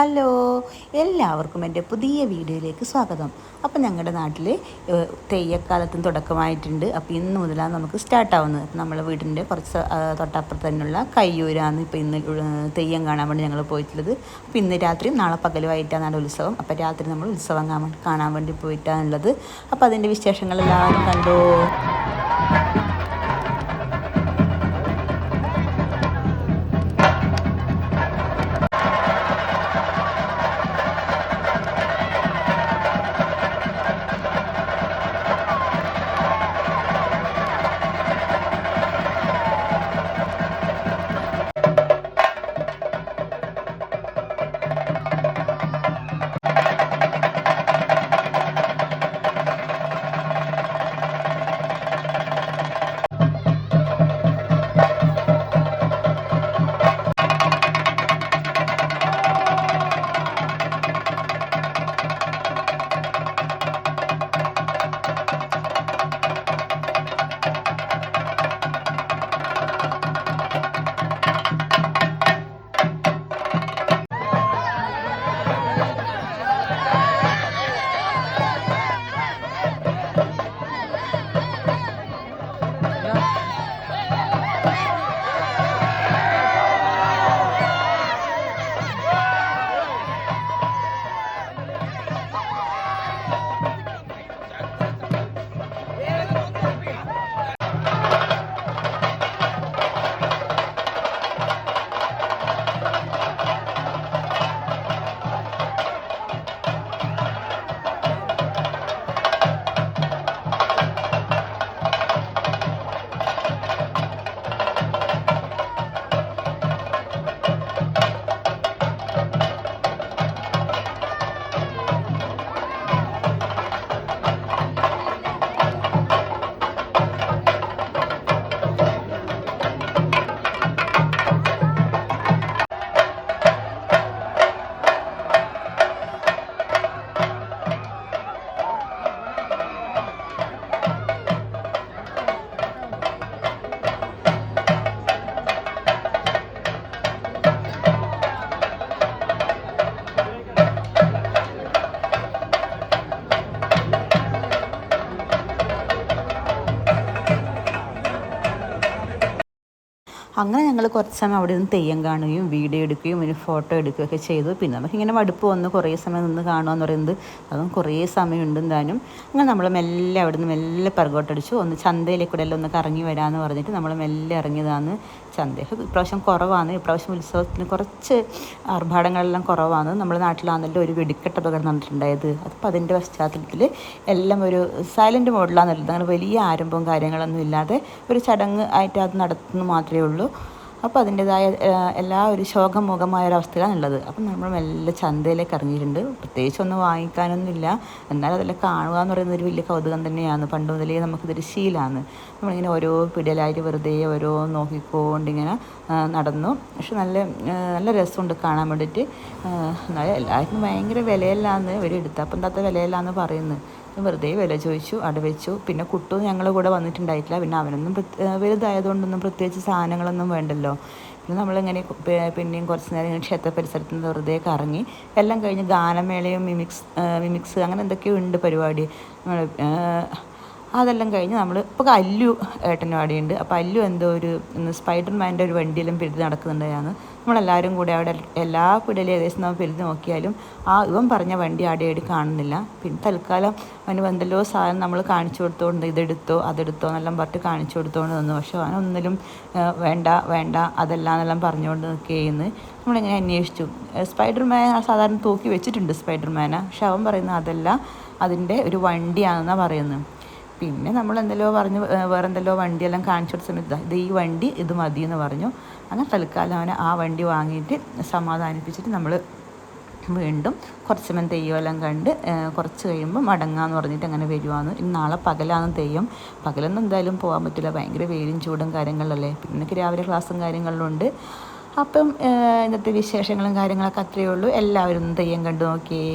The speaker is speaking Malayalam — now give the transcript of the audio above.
ഹലോ എല്ലാവർക്കും എന്റെ പുതിയ വീഡിയോയിലേക്ക് സ്വാഗതം. അപ്പോൾ ഞങ്ങളുടെ നാട്ടിൽ തെയ്യക്കാലത്തും തുടക്കമായിട്ടുണ്ട്. അപ്പോൾ ഇന്ന് മുതലാണ് നമുക്ക് സ്റ്റാർട്ടാവുന്നത് നമ്മളെ വീടിന്റെ കുറച്ച് തൊട്ടപ്പുറത്ത് തന്നെയുള്ള കയ്യൂരാണ് ഇപ്പോൾ ഇന്ന് തെയ്യം കാണാൻ വേണ്ടി ഞങ്ങൾ പോയിട്ടുള്ളത്. അപ്പോൾ ഇന്ന് രാത്രിയും നാളെ പകലുമായിട്ടാണ് ഉത്സവം. അപ്പോൾ രാത്രി നമ്മൾ ഉത്സവം കാണാൻ വേണ്ടി പോയിട്ടാണുള്ളത് അപ്പോൾ അതിന്റെ വിശേഷങ്ങൾ എല്ലാവരും കണ്ടോ? അങ്ങനെ ഞങ്ങൾ കുറച്ച് സമയം അവിടെ നിന്ന് തെയ്യം കാണുകയും വീഡിയോ എടുക്കുകയും ഒരു ഫോട്ടോ എടുക്കുകയൊക്കെ ചെയ്തു. പിന്നെ നമുക്കിങ്ങനെ മടുപ്പ് വന്ന് കുറേ സമയം നിന്ന് കാണുക എന്ന് പറയുന്നത് അതും കുറേ സമയമുണ്ട് എന്തായാലും. അങ്ങനെ നമ്മൾ മെല്ലെ അവിടെ നിന്ന് മെല്ലെ പറകോട്ടടിച്ചു. ഒന്ന് ചന്തയിലേക്ക് കൂടെ എല്ലാം ഒന്ന് കറങ്ങി വരാമെന്ന് പറഞ്ഞിട്ട് നമ്മൾ മെല്ലെ ഇറങ്ങിയതാണ് ചന്തയൊക്കെ. ഇപ്രാവശ്യം കുറവാണ്. ഇപ്രാവശ്യം ഉത്സവത്തിന് കുറച്ച് ആർഭാടങ്ങളെല്ലാം കുറവാണ്. നമ്മുടെ നാട്ടിലാണല്ലോ ഒരു വെടിക്കെട്ട് അപകടം നടന്നിട്ടുണ്ടായത്. അതിപ്പോൾ അതിന്റെ പശ്ചാത്തലത്തിൽ എല്ലാം ഒരു സൈലന്റ് മോഡിലാണെന്നുള്ളത് അങ്ങനെ വലിയ ആരംഭവും കാര്യങ്ങളൊന്നും ഇല്ലാതെ ഒരു ചടങ്ങ് ആയിട്ട് അത് നടത്തുന്നു മാത്രമേ ഉള്ളൂ. അപ്പോൾ അതിന്റെതായ എല്ലാ ഒരു ശോകമുഖമായ ഒരവസ്ഥയിലാണ് ഉള്ളത്. അപ്പം നമ്മൾ മെല്ലെ ചന്തയിലേക്ക് ഇറങ്ങിയിട്ടുണ്ട്. പ്രത്യേകിച്ച് ഒന്നും വാങ്ങിക്കാനൊന്നുമില്ല എന്നാൽ അതെല്ലാം കാണുക എന്ന് പറയുന്നത് ഒരു വലിയ കൗതുകം തന്നെയാണ്. പണ്ട് മുതലേ നമുക്കിതൊരു ശീലമാണ്. നമ്മളിങ്ങനെ ഓരോ പിടലായിട്ട് വെറുതെ ഓരോ നോക്കിക്കൊണ്ടിങ്ങനെ നടന്നു. പക്ഷെ നല്ല നല്ല രസമുണ്ട് കാണാൻ വേണ്ടിയിട്ട്. എന്നാലും എല്ലാവർക്കും ഭയങ്കര വിലയല്ലാന്ന് ഇവരെടുത്ത് അപ്പം എന്താത്ത വിലയല്ലാന്ന് പറയുന്നത്? വെറുതെ വില ചോദിച്ചു അവിടെ വെച്ചു. പിന്നെ കുട്ടു ഞങ്ങളുടെ കൂടെ വന്നിട്ടുണ്ടായിട്ടില്ല. പിന്നെ അവനൊന്നും വലുതായതുകൊണ്ടൊന്നും പ്രത്യേകിച്ച് സാധനങ്ങളൊന്നും വേണ്ടല്ലോ. പിന്നെ നമ്മളിങ്ങനെ പിന്നെയും കുറച്ച് നേരം ഇങ്ങനെ ക്ഷേത്ര പരിസരത്ത് നിന്ന് വെറുതെ കറങ്ങി. എല്ലാം കഴിഞ്ഞ് ഗാനമേളയും മിമിക്സ് മിമിക്സ് അങ്ങനെ എന്തൊക്കെയോ ഉണ്ട് പരിപാടി. അതെല്ലാം കഴിഞ്ഞ് നമ്മൾ ഇപ്പോൾ അല്ലു ഏട്ടനും അവിടെയുണ്ട് അപ്പോൾ അല്ലു എന്തോ ഒരു സ്പൈഡർമാന്റെ ഒരു വണ്ടിയിലും പെരുതി നടക്കുന്നുണ്ടായിരുന്നു. നമ്മളെല്ലാവരും കൂടെ അവിടെ എല്ലാ പിടലും ഏകദേശം നമ്മൾ പെരുതി നോക്കിയാലും ആ ഇവൻ പറഞ്ഞ വണ്ടി ആടെ കാണുന്നില്ല. പിന്നെ തൽക്കാലം അവന് എന്തെല്ലോ സാധനം നമ്മൾ കാണിച്ചു കൊടുത്തോണ്ട് ഇതെടുത്തോ അതെടുത്തോ എന്നെല്ലാം പറഞ്ഞിട്ട് കാണിച്ചു കൊടുത്തോണ്ട് നിന്നു. പക്ഷെ അവനൊന്നിലും വേണ്ട വേണ്ട അതെല്ലാം എന്നെല്ലാം പറഞ്ഞുകൊണ്ട് നിൽക്കുകയെന്ന് നമ്മളിങ്ങനെ അന്വേഷിച്ചു? സ്പൈഡർമാൻ ആ സാധാരണ തൂക്കി വെച്ചിട്ടുണ്ട് സ്പൈഡർമാനെ. പക്ഷെ അവൻ പറയുന്നത് അതല്ല അതിന്റെ ഒരു വണ്ടിയാണെന്നാണ് പറയുന്നത്. പിന്നെ നമ്മൾ എന്തെല്ലോ പറഞ്ഞു വേറെ എന്തെല്ലോ വണ്ടിയെല്ലാം കാണിച്ചു കൊടുത്ത സമയത്ത് ഇത് ഈ വണ്ടി ഇത് മതി എന്ന് പറഞ്ഞു. അങ്ങനെ തൽക്കാലം അവനെ ആ വണ്ടി വാങ്ങിയിട്ട് സമാധാനിപ്പിച്ചിട്ട് നമ്മൾ വീണ്ടും കുറച്ച് സമയം തെയ്യമെല്ലാം കണ്ട് കുറച്ച് കഴിയുമ്പോൾ മടങ്ങാന്ന് പറഞ്ഞിട്ട് അങ്ങനെ വരുവാന്ന്. ഇനി നാളെ പകലാണ് തെയ്യം. പകലൊന്നും എന്തായാലും പോകാൻ പറ്റില്ല. ഭയങ്കര വെയിലും ചൂടും കാര്യങ്ങളല്ലേ. പിന്നെ രാവിലെ ക്ലാസ്സും കാര്യങ്ങളിലും ഉണ്ട്. അപ്പം ഇന്നത്തെ വിശേഷങ്ങളും കാര്യങ്ങളൊക്കെ അത്രയേ ഉള്ളൂ. എല്ലാവരും തെയ്യം കണ്ടു നോക്കിയേ.